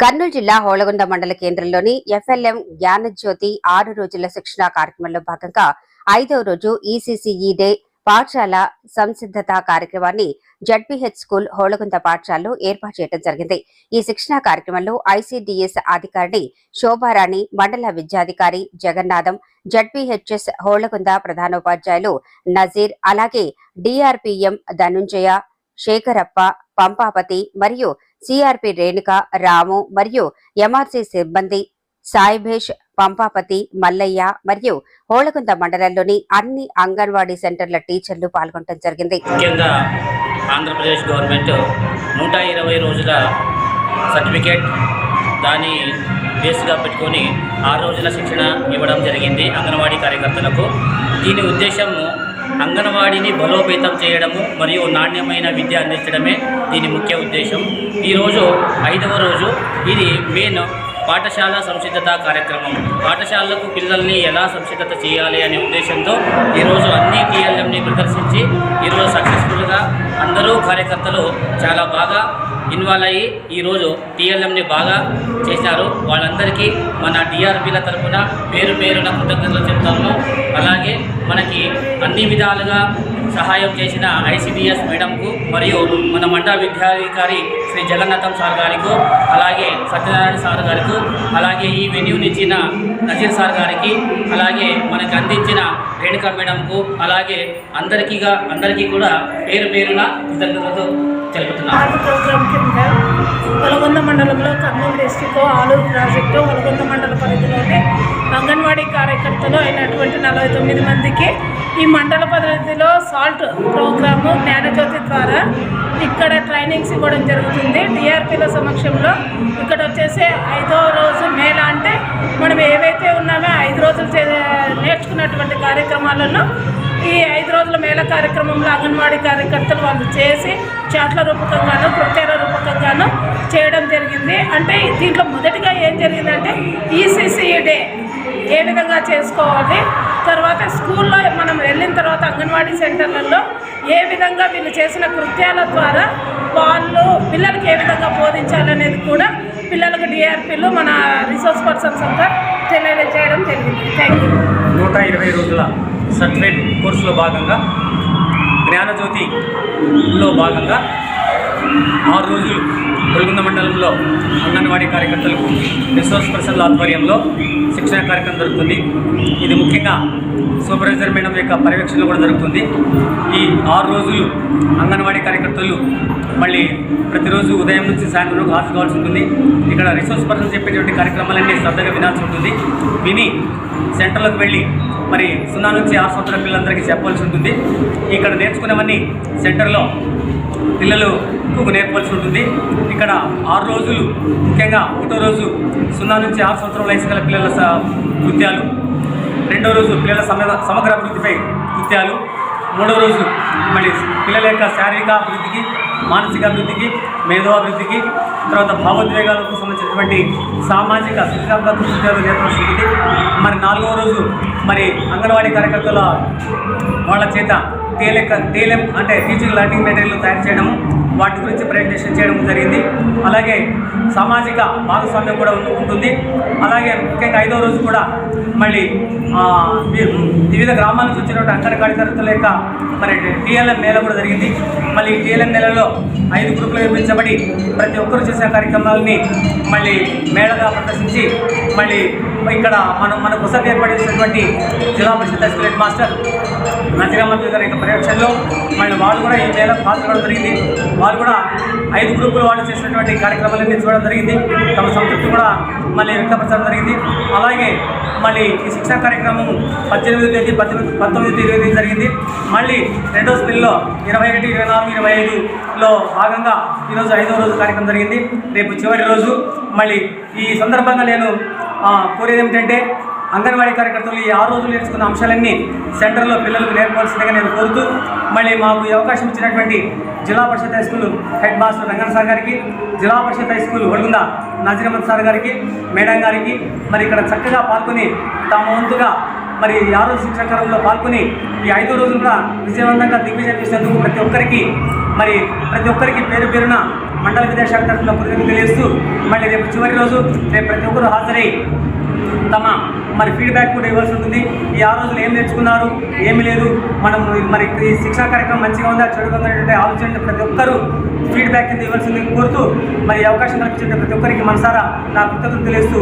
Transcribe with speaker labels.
Speaker 1: కర్నూలు జిల్లా హోళగుంద మండల కేంద్రంలోని ఎఫ్ఎల్ఎం జ్ఞానజ్యోతి ఆరు రోజుల శిక్షణ కార్యక్రమంలో భాగంగా ఐదవ రోజు ఈసీసీఈ డే పాఠశాల సంసిద్ధత కార్యక్రమాన్ని జడ్పీహెచ్ స్కూల్ హోళగుంద పాఠశాలలో ఏర్పాటు చేయడం జరిగింది. ఈ శిక్షణా కార్యక్రమంలో ఐసీడీఎస్ అధికారిని శోభారాణి మండల విద్యాధికారి జగన్నాథం జడ్పీహెచ్ఎస్ హోళగుంద ప్రధానోపాధ్యాయులు నజీర్ అలాగే డిఆర్పిఎం ధనుంజయ శేఖరప్ప పంపాపతి మరియు సిఆర్పి రేణుక రాము మరియు ఎంఆర్సీ సిబ్బంది సాయిభేష్ పంపాపతి మల్లయ్య మరియు హోళకుంద మండలంలోని అన్ని అంగన్వాడీ సెంటర్ల టీచర్లు పాల్గొనడం జరిగింది.
Speaker 2: ముఖ్యంగా ఆంధ్రప్రదేశ్ గవర్నమెంట్ నూట ఇరవై రోజుల సర్టిఫికేట్ దాని బేస్గా పెట్టుకొని ఆరు రోజుల శిక్షణ ఇవ్వడం జరిగింది అంగన్వాడీ కార్యకర్తలకు. దీని ఉద్దేశము అంగన్వాడీని బలోపేతం చేయడము మరియు నాణ్యమైన విద్య అందించడమే దీని ముఖ్య ఉద్దేశం. ఈరోజు ఐదవ రోజు ఇది మెయిన్ పాఠశాల సంసిద్ధత కార్యక్రమం. పాఠశాలకు పిల్లల్ని ఎలా సంసిద్ధత చేయాలి అనే ఉద్దేశంతో ఈరోజు అన్ని టీఎల్ఎంని ప్రదర్శించి ఈరోజు సక్సెస్ఫుల్గా అందరూ కార్యకర్తలు చాలా బాగా ఇన్వాల్వ్ అయ్యి ఈరోజు టీఎల్ఎంని బాగా చేశారు. వాళ్ళందరికీ మన డిఆర్పీల తరఫున పేరు పేరున కృతజ్ఞతలు చెప్తాము అలాగే మనకి అన్ని విధాలుగా సహాయం చేసిన ఐసిడిఎస్ మేడంకు మరియు మన మండల విద్యాధికారి శ్రీ జగన్నాథం సార్ గారికి అలాగే సత్యనారాయణ సార్ గారికి అలాగే ఈ వెన్యూనిచ్చిన నజీర్ సార్ గారికి అలాగే మనకి అందించిన రేణుకా మేడంకు అలాగే అందరికీగా అందరికీ కూడా పేరు పేరున కృతజ్ఞతలు తెలుపుతున్నాను.
Speaker 3: కింద వలగొంద మండలంలో కర్నూలు డిస్టిక్ ఆలూరు ప్రాజెక్టు వలగొంద మండల పరిధిలోని అంగన్వాడీ కార్యకర్తలు అయినటువంటి నలభై తొమ్మిది మందికి ఈ మండల పరిధిలో సాల్ట్ ప్రోగ్రాము జ్ఞానజ్యోతి ద్వారా ఇక్కడ ట్రైనింగ్స్ ఇవ్వడం జరుగుతుంది. డిఆర్పీల సమక్షంలో ఇక్కడ వచ్చేసి ఐదో రోజు మేళ అంటే మనం ఏవైతే ఉన్నామో ఐదు రోజులు చే నేర్చుకున్నటువంటి కార్యక్రమాలను ఈ ఐదు రోజుల మేళ కార్యక్రమంలో అంగన్వాడీ కార్యకర్తలు వాళ్ళు చేసి చాట్ల రూపకంగాను కృత్యాల రూపకంగాను చేయడం జరిగింది. అంటే దీంట్లో మొదటిగా ఏం జరిగిందంటే ఈసీసీ డే ఏ విధంగా చేసుకోవాలి తర్వాత స్కూల్లో మనం వెళ్ళిన తర్వాత అంగన్వాడీ సెంటర్లలో ఏ విధంగా వీళ్ళు చేసిన కృత్యాల ద్వారా వాళ్ళు పిల్లలకి ఏ విధంగా బోధించాలనేది కూడా పిల్లలకు డిఆర్పీలు మన రిసోర్స్ పర్సన్స్ అంతా తెలియజేయడం జరిగింది. థ్యాంక్ యూ
Speaker 4: నూట ఇరవై రోజుల సర్టిఫికేట్ కోర్సులో భాగంగా జ్ఞానజ్యోతిలో భాగంగా ఆరు రోజులు వెలుగుంద మండలంలో అంగన్వాడీ కార్యకర్తలకు రిసోర్స్ పర్సన్ల ఆధ్వర్యంలో శిక్షణ కార్యక్రమం జరుగుతుంది. ఇది ముఖ్యంగా సూపర్వైజర్ మేడం యొక్క పర్యవేక్షణ కూడా జరుగుతుంది. ఈ ఆరు రోజులు అంగన్వాడీ కార్యకర్తలు మళ్ళీ ప్రతిరోజు ఉదయం నుంచి సాయంత్రం వరకు హాజరు కావాల్సి ఉంటుంది. ఇక్కడ రిసోర్స్ పర్సన్ చెప్పేటువంటి కార్యక్రమాలన్నీ శ్రద్ధగా వినాల్సి ఉంటుంది. విని సెంటర్లకు వెళ్ళి మరి సున్నా నుంచి ఆరు సంవత్సరాల పిల్లలందరికీ చెప్పాల్సి ఉంటుంది. ఇక్కడ నేర్చుకునేవన్నీ సెంటర్లో పిల్లలకు నేర్పవలసి ఉంటుంది. ఇక్కడ ఆరు రోజులు ముఖ్యంగా ఒకటో రోజు సున్నా నుంచి ఆరు సంవత్సరాల వయసు గల పిల్లల స- కృత్యాలు. రెండో రోజు పిల్లల సమ సమగ్ర అభివృద్ధిపై కృత్యాలు. మూడో రోజు మళ్ళీ పిల్లల యొక్క శారీరక అభివృద్ధికి మానసిక అభివృద్ధికి మేధో అభివృద్ధికి తర్వాత భావోద్వేగాలకు సంబంధించినటువంటి సామాజిక సృజనాత్మక ఉద్యోగం నేర్పవలసి ఉంటుంది మరి నాలుగవ రోజు మరి అంగన్వాడీ కార్యకర్తల వాళ్ళ చేత టేలెక్ టేలెం అంటే టీచింగ్ లర్నింగ్ మెటీరియల్ తయారు చేయడము వాటి గురించి ప్రజెంటేషన్ చేయడం జరిగింది. అలాగే సామాజిక భాగస్వామ్యం కూడా ఉంటుంది. అలాగే ముఖ్యంగా ఐదో రోజు కూడా మళ్ళీ వివిధ గ్రామాల నుంచి వచ్చినటువంటి అంగడి కార్యకర్తల యొక్క మరి టీఎల్ఎం మేళ కూడా జరిగింది. మళ్ళీ టీఎల్ఎం మేళలో ఐదు గ్రూపులు నిర్మించబడి ప్రతి ఒక్కరు చేసే కార్యక్రమాలని మళ్ళీ మేళగా ప్రదర్శించి మళ్ళీ ఇక్కడ మనం మన కొసకు ఏర్పడినటువంటి Zilla Parishad high head master Nazir Ahmad గారి యొక్క పర్యవేక్షణలో మళ్ళీ వాళ్ళు కూడా ఈ మేళ పాల్గొనడం జరిగింది. వాళ్ళు కూడా ఐదు గ్రూపులు వాళ్ళు చేసినటువంటి కార్యక్రమాలన్నీ చూడడం జరిగింది. తమ సంతృప్తి కూడా మళ్ళీ వ్యక్తపరచడం జరిగింది. అలాగే మళ్ళీ ఈ శిక్షణ కార్యక్రమం పద్దెనిమిది తేదీ పద్దెనిమిది పంతొమ్మిది తేదీ ఇరవై తేదీ జరిగింది. మళ్ళీ రెండో స్పిల్లో ఇరవై ఒకటి ఇరవై నాలుగు ఇరవై ఐదులో భాగంగా ఈరోజు ఐదో రోజు కార్యక్రమం జరిగింది. రేపు చివరి రోజు మళ్ళీ ఈ సందర్భంగా నేను కోరేది ఏమిటంటే అంగన్వాడీ కార్యకర్తలు ఈ ఆరు రోజులు నేర్చుకున్న అంశాలన్నీ సెంటర్లో పిల్లలకు నేర్పవలసిందిగా నేను కోరుతూ మళ్ళీ మాకు ఈ అవకాశం ఇచ్చినటువంటి Zilla Parishad high school head master Rangan sir గారికి Zilla Parishad high school Odugunda Nazir Ahmad sir గారికి మేడం గారికి మరి ఇక్కడ చక్కగా పాల్గొని తమ వంతుగా మరి ఈ ఆరో శిక్షణ పాల్గొని ఈ ఐదు రోజులు కూడా విజయవంతంగా దిగ్విజయం చేసినందుకు ప్రతి ఒక్కరికి మరి ప్రతి ఒక్కరికి పేరు పేరున మండల విద్యాశాఖ తరఫున కృతజ్ఞతలు తెలియజేస్తూ మళ్ళీ రేపు చివరి రోజు రేపు ప్రతి ఒక్కరు హాజరై తమ మరి ఫీడ్బ్యాక్ కూడా ఇవ్వాల్సి ఉంటుంది. ఈ ఆ రోజులు ఏం నేర్చుకున్నారు ఏమి లేదు. మనం మరి ఈ శిక్షా కార్యక్రమం మంచిగా ఉందా చెడుగా ఆలోచన ప్రతి ఒక్కరూ ఫీడ్బ్యాక్ కింద ఇవ్వాల్సింది కోరుతూ మరి అవకాశం కల్పించిన ప్రతి ఒక్కరికి మనసారా నా కృతజ్ఞతలు తెలియజేస్తూ